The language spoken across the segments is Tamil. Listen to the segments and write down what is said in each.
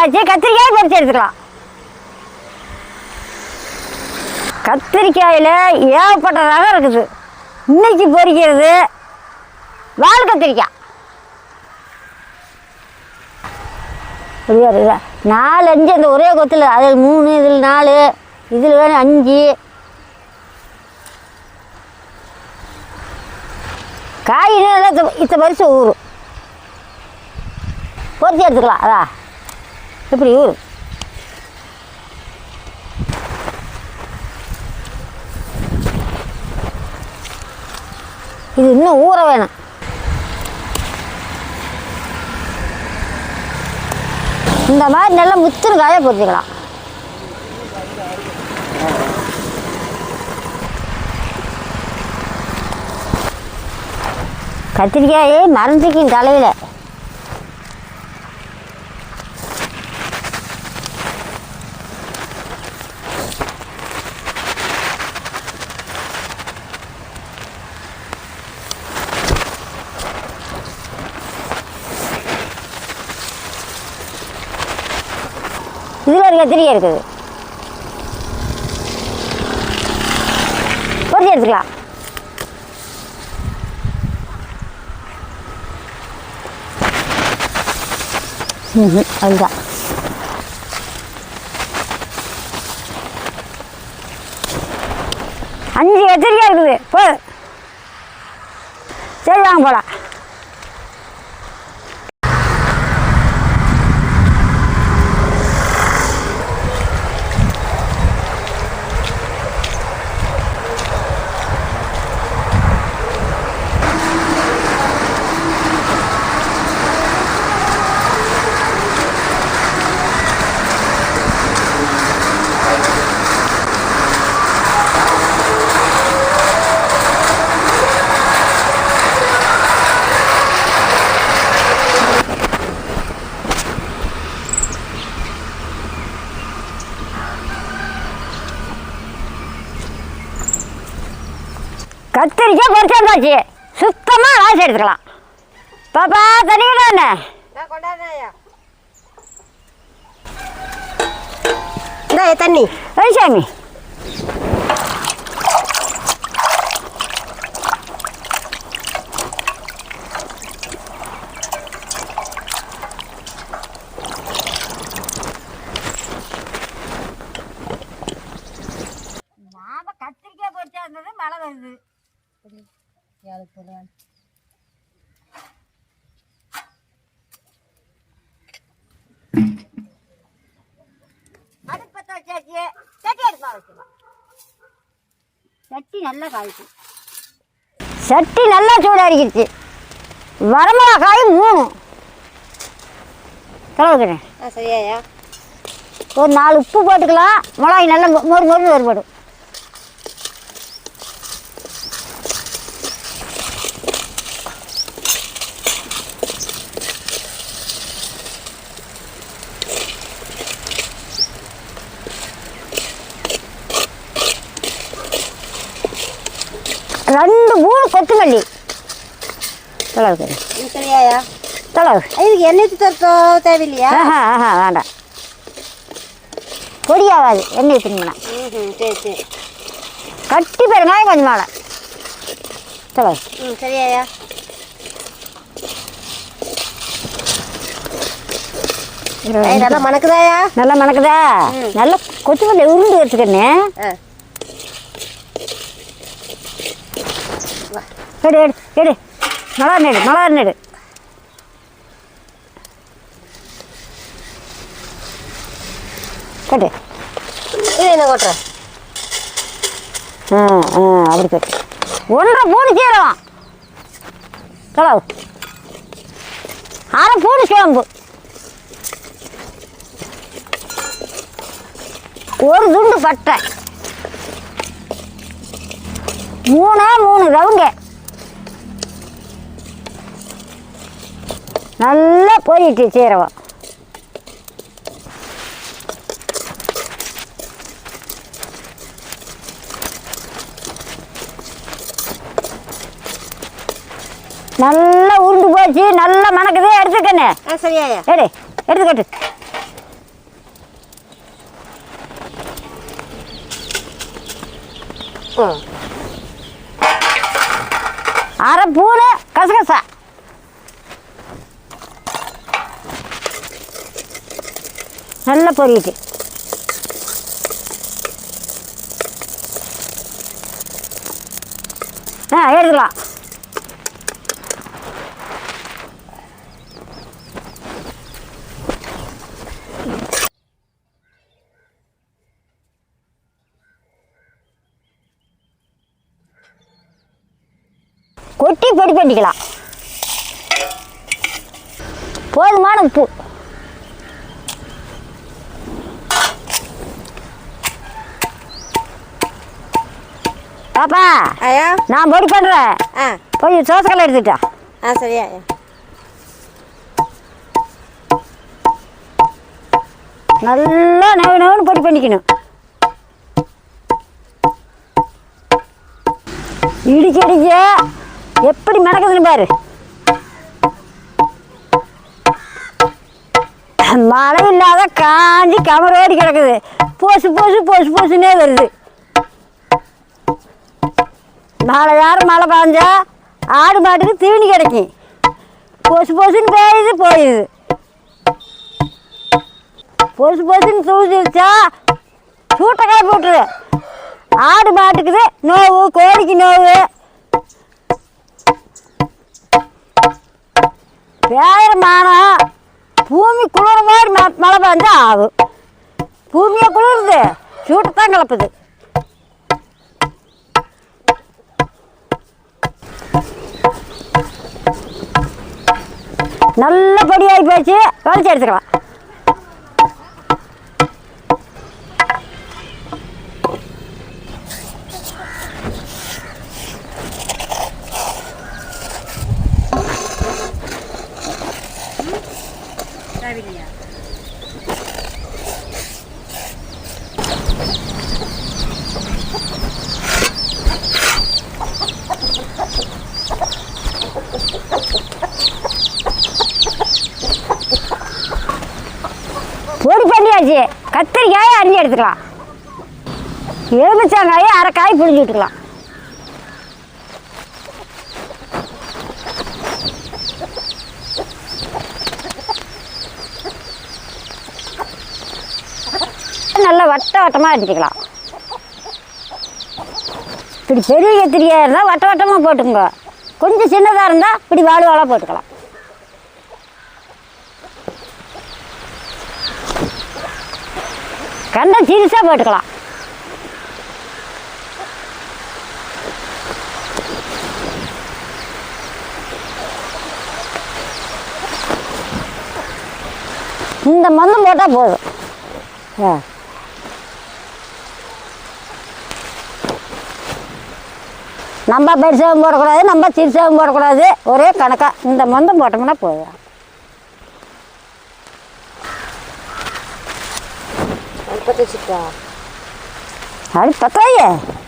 கத்திரிக்காய் பொறிக்க வந்தாச்சு கத்திரிக்காய் எடுத்துக்கலாம். கத்திரிக்காயில் ஏகப்பட்ட ரகம் இருக்குது. இன்னைக்கு பொறிக்கிறது வால் கத்திரிக்காய். நாலு அஞ்சு அந்த ஒரே கொத்தில் அதில் மூணு இதில் நாலு இதில் வேணும் அஞ்சு. காய்கறி இத்த- பறிச்சு ஊறும் பொறிச்சு எடுத்துக்கலாம். அதா எப்படி இது இன்னும் ஊற வேணும். இந்த மாதிரி நல்லா முத்துரு காய பொறுத்துக்கலாம் கத்திரிக்காயே மறந்துக்கும் தலையில். இதில் இருக்குது. பொறிச்சு எடுத்துக்கலாம். அதுதான். அஞ்சு கத்திரிக்காய் இருக்குது. போ. சரி வாங்க போகலாம் கத்திரிக்காய் பொறிச்சாந்தாச்சு சுத்தமாக வாசி எடுத்துக்கலாம். பாப்பா தண்ணி என்ன இந்த தண்ணி. சாமி நாம கத்திரிக்காய் பொறிச்சா இருந்தது மழை வருது அடுப்பத்தை வச்சாச்சு சட்டி அடுப்பா வச்சுக்கலாம் சட்டி நல்லா காய்ச்சி சட்டி நல்லா சூடாகிடுச்சு வரமிளகா காய் மூணு கலவுக்கிறேன் சரியாயா? ஒரு நாலு உப்பு போட்டுக்கலாம். மிளகாய் நல்லா மொறு மொறு வேறுபடும். ரெண்டு மூணு கொத்தமல்லி சரியாயா தொலைவு இதுக்கு எண்ணெய் தரத்தோ தேவையில்லையா? ஆஹா ஆஹா வேண்டாம். பொடியாகாது எண்ணெய் ம் சரி சரி. கட்டி பெருங்காயம் கொஞ்சம் மேலே. தொலை ம் சரியாயா? நல்லா மணக்குதாயா? நல்லா மணக்குதா. நல்லா கொத்தமல்லி உருண்டு வச்சுக்கண்ணே எடு எடு எடு நல்லா நெடு நல்லா நெடு கட்டு இது என்ன கொட்டுற? ஆ ஆ அப்படி கட்டு ஒன்றரை பூண்டு சீரகம் கலவு அரை பூண்டு சோம்பு. ஒரு துண்டு பட்டை. மூணே மூணு ரவுங்க. நல்லா போயிட்டு சீரகம் நல்லா உருண்டு போச்சு நல்லா மணக்குதே எடுத்துக்கண்ணே. ஆ சரியாயா? எடு எடுத்து கட்டு ம் அரை பூனை கசகசா. நல்லா பொரியுது ஆ எடுத்துக்கலாம். கொட்டி பொடி பண்ணிக்கலாம் போதுமான உப்பு பாப்பா ஆயா நான் பொடி பண்ணுறேன் ஆ. போய் சோசக்கல்ல எடுத்துட்டா ஆ சரியா நல்லா நவ நவன்னு பொடி பண்ணிக்கணும். இடிக்க இடிக்க எப்படி மிளக்குதுன்னு பாரு. மழை இல்லாத காஞ்சி கமரோடி கிடக்குது. போசு போசு போசு போசுனே வருது. மழை யாரும் மழை பாஞ்சா ஆடு மாட்டுக்கு தீனி கிடைக்கும். பொசு பொசுன்னு பெய்யுது போயிடுது பொசு பொசுன்னு தூசி வச்சா சூட்டை போட்டுரு ஆடு மாட்டுக்குது நோவு கோழிக்கு நோவு. பேயிற மானம் பூமி குளிர மாதிரி ம- மழை பெஞ்சா ஆகும். பூமியை குளிருது சூட்டை தான் கலப்புது நல்ல பொடியாகி போச்சு வலிச்சு எடுத்துக்கலாம் ஆச்சு கத்திரிக்காயை அரிஞ்சு எடுத்துக்கலாம். எலுமிச்சங்காயை அரை காய் விட்டுக்கலாம். நல்லா வட்ட வட்டமாக அரிஞ்சிக்கலாம் இப்படி பெரிய கத்திரிக்காய் இருந்தால் வட்ட வட்டமாக போட்டுங்க கொஞ்சம் சின்னதாக இருந்தால் இப்படி வாழு வாழாக போட்டுக்கலாம். கண்டம் சீரியஸாக போட்டுக்கலாம். இந்த மந்தம் போட்டால் போதும். ஆ. நம்ம பெருசாகவும் போடக்கூடாது நம்ம சிறுசாகவும் போடக்கூடாது. ஒரே கணக்காக இந்த மந்தம் போட்டோம்னா போதும். पता चुका अरे पता ही है।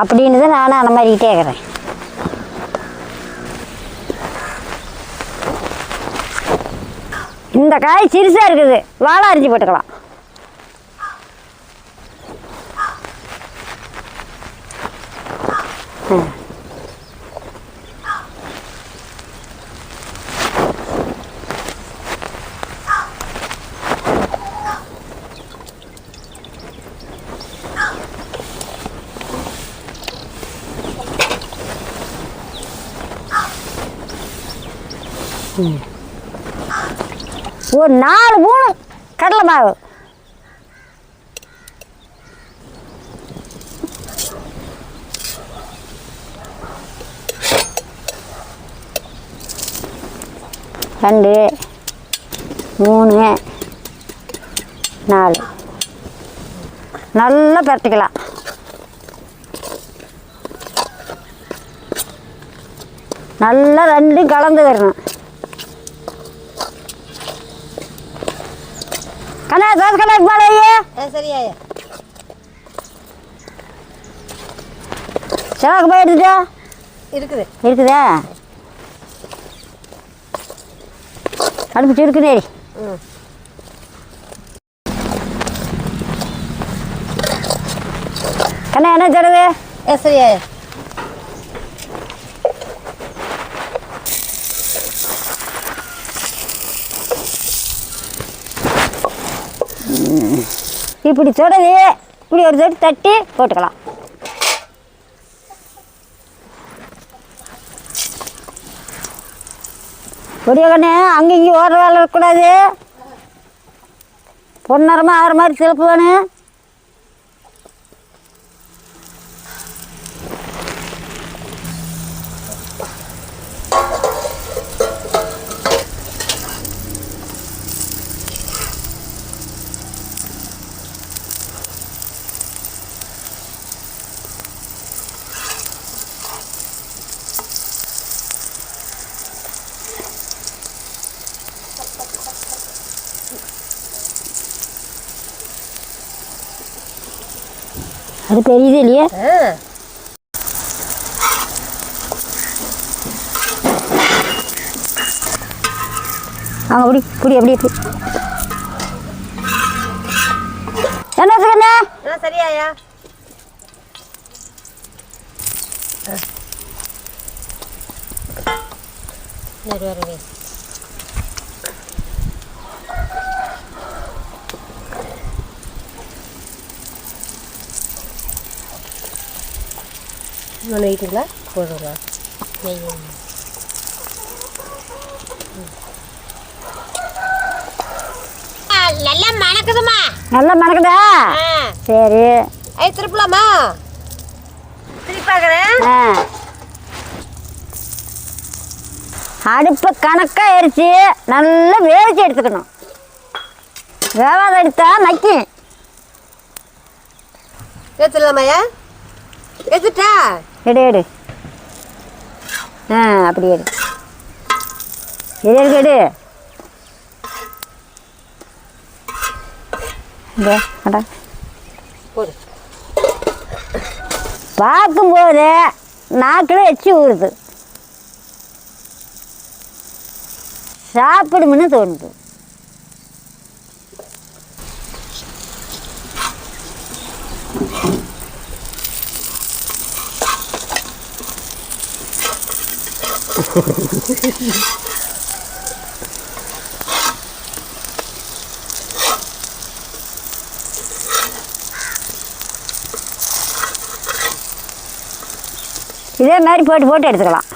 அப்படின்னு தான் நானும் அந்த மாதிரிக்கிட்டே இருக்கிறேன். இந்த காய் சிறுசாக இருக்குது. வாழை அரிஞ்சு போட்டுக்கலாம். ம். ஒரு நாலு மூணு கடலை மாவு. ரெண்டு மூணு நாலு. நல்லா பரட்டிக்கலாம். நல்லா ரெண்டும் கலந்து வரணும். கண்ணா தோசை கண்ணா போலையே ஆ சரியாயா செலவுக்கு போய் எடுத்துட்டா இருக்குது. இருக்குதா? அடுப்பு சுருக்குதே ம். கண்ணா என்ன தருது ஆ இப்படி தொடவி இப்படி ஒரு தட்டு தட்டி போட்டுக்கலாம். பொடிய அங்கே இங்கே ஓடுற வேலை இருக்கக்கூடாது பொன்னரமாக ஆகிற மாதிரி சிறப்பு அது பெரியது இல்லையே? ஆ. அங்கே அப்படி இப்படி அப்படி இப்படி என்ன ஆ சரியாயா? சரி வரவே ஒன்று வைட்டுங்களா போடுங்களா நெய் நல்லா மணக்குதுமா நல்லா மணக்குதா? ஆ. சரி. ஐ திருப்பலாமா? திருப்பாக்குறேன் ஆ. அடுப்பை கணக்காக எரிச்சு நல்லா வேவிச்சு எடுத்துக்கணும். வேவாத எடுத்தா நக்கும் ஏத்துலாமாயா ஏத்துட்டா எடு எடு. ஆ அப்படி எடு. எடு எடு எடு. பார்க்கும்போது நாக்கில் எச்சி ஊறுது. சாப்பிடுமுன்னு தோணுது. இதே மாதிரி போட்டு போட்டு எடுத்துக்கலாம்.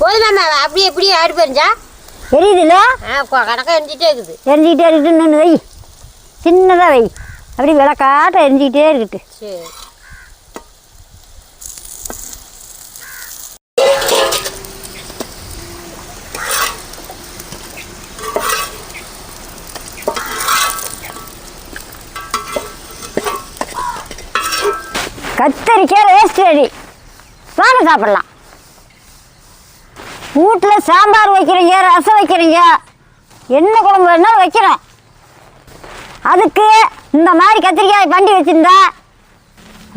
போதுமாம்மா அப்படியே இப்படியே ஆடு போயிருந்தா எரியுதுல்ல? ஆ கணக்காக எரிஞ்சிட்டே இருக்குது. எரிஞ்சிக்கிட்டே இருக்கட்டும் இன்னொன்று வை. சின்னதாக வை. அப்படி விளக்காட்ட எரிஞ்சிக்கிட்டே இருக்கட்டு சரி. கத்தரிக்காய் வேஸ்ட் ரெடி வாங்க சாப்பிடலாம். வீட்டில் சாம்பார் வைக்கிறீங்க ரசம் வைக்கிறீங்க. என்ன குழம்பு வேணாலும் வைக்கிறோம் அதுக்கு இந்த மாதிரி கத்திரிக்காய் பண்டி வச்சுருந்தா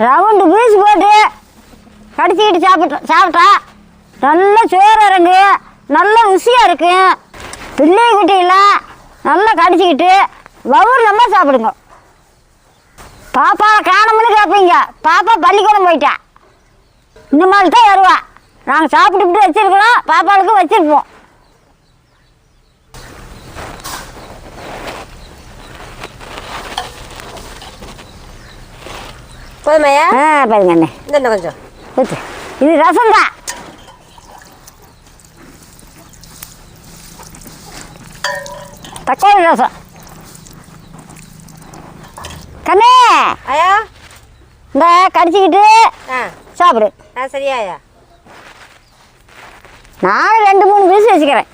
ரவுண்டு பீஸ் போட்டு கடிச்சிக்கிட்டு சாப்பிட்டு சாப்பிட்டா நல்ல சோறு இறங்கு நல்ல ருசியாக இருக்கும் பிள்ளை குட்டியெல்லாம் நல்லா கடிச்சிக்கிட்டு வவுர் சாப்பிடுங்க. பாப்பாவை காணமுன்னு கேட்பீங்க பாப்பா பள்ளிக்கூடம் போயிட்டா. இந்த மாதிரி தான் வருவா. நாங்கள் சாப்பிட்டுக்கிட்டு வச்சுருக்கிறோம் பாப்பாளுக்கும் வச்சிருப்போம். போதுமாயா? ஆ பாருங்க அண்ணே. இந்த கொஞ்சம். ஊத்து இது ரசம் தான். தக்காளி ரசம். கண்ணே. ஆயா? இந்த கடிச்சிக்கிட்டு ஆ. சாப்பிடு. ஆ சரியாயா? நான் ரெண்டு மூணு பீஸ் வச்சுக்கிறேன்.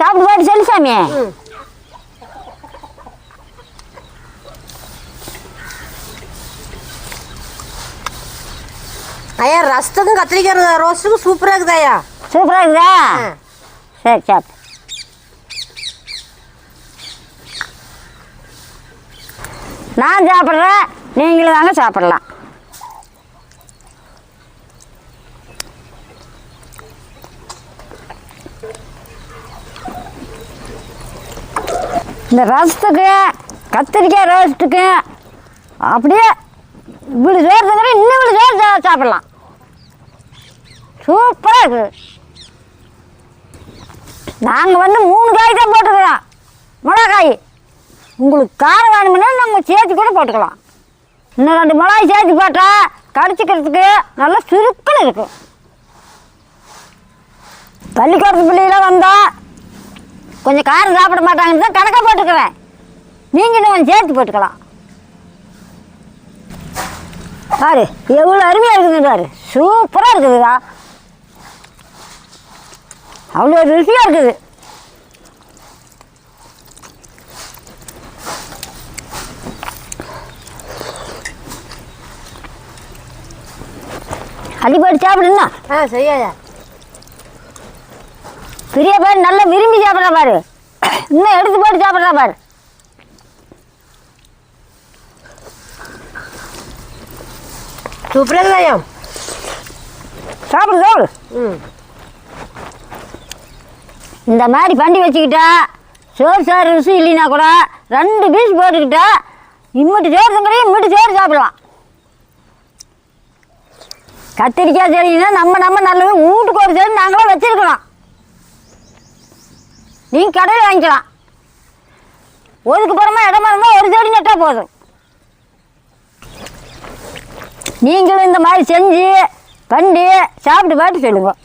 சாப்பிட்டு பாட்டு சொல்லு சாமி ஐயா ரசத்துக்கும் கத்திரிக்காய் ரோஸ்ட்டுக்கும் சூப்பராக இருக்குது ஐயா? சூப்பராக இருக்குதா. சரி சாப்பிட்டு நான் சாப்பிட்றேன் நீங்களும் வாங்க சாப்பிடலாம். இந்த ரசத்துக்கு கத்திரிக்காய் ரோஸ்ட்டுக்கு அப்படியே சோறு தந்துட்டு இன்னும் இப்படி சோறு சா- சாப்பிடலாம். சூப்பராக இருக்குது நாங்கள் வந்து மூணு காய் தான் போட்டுக்கிறோம். மிளகாய். உங்களுக்கு காரம் வேணுமுன்னா நாங்கள் சேர்த்து கூட போட்டுக்கலாம். இன்னும் ரெண்டு மிளகாய் சேர்த்து போட்டால் கடிச்சிக்கிறதுக்கு நல்லா சுருக்குன்னு இருக்கும். பள்ளிக்கூடத்து பிள்ளைகளாம் வந்தால் கொஞ்சம் காரம் சாப்பிட மாட்டாங்கன்னு தான் கணக்காக போட்டுக்கிறேன். நீங்கள் இன்னும் கொஞ்சம் சேர்த்து போட்டுக்கலாம். பாரு எவ்வளோ அருமையாக இருக்குது பாரு. சூப்பராக இருக்குதுடா. அவ்வளோ ருசியாக இருக்குது. அடிப்படி சாப்பிடுன்னா? ஆ சரி ஐயா பெரிய பேர் நல்லா விரும்பி சாப்பிட்ற பாரு. இன்னும் எடுத்து போட்டு சாப்பிட்ற பாரு. சூப்பராக சாப்பிடு சாப்பிடு. ம். இந்த மாதிரி பண்ணி வச்சுக்கிட்டா சோறு சாறு ருசி இல்லைன்னா கூட ரெண்டு பீஸ் போட்டுக்கிட்டா இம்மிட்டு சோறு தங்கடையும் இம்மிட்டு சோறு சாப்பிடலாம். கத்திரிக்காய் செடினா நம்ம நம்ம நல்லது வீட்டுக்கு ஒரு செடி நாங்களும் வச்சிருக்கலாம் நீங்கள் கடையில் வாங்கிக்கலாம். ஒதுக்குப்புறமா இடமா இருந்தால் ஒரு செடி நட்டால் போதும். நீங்களும் இந்த மாதிரி செஞ்சு பண்ணி சாப்பிட்டு பாட்டு சொல்லுங்கள்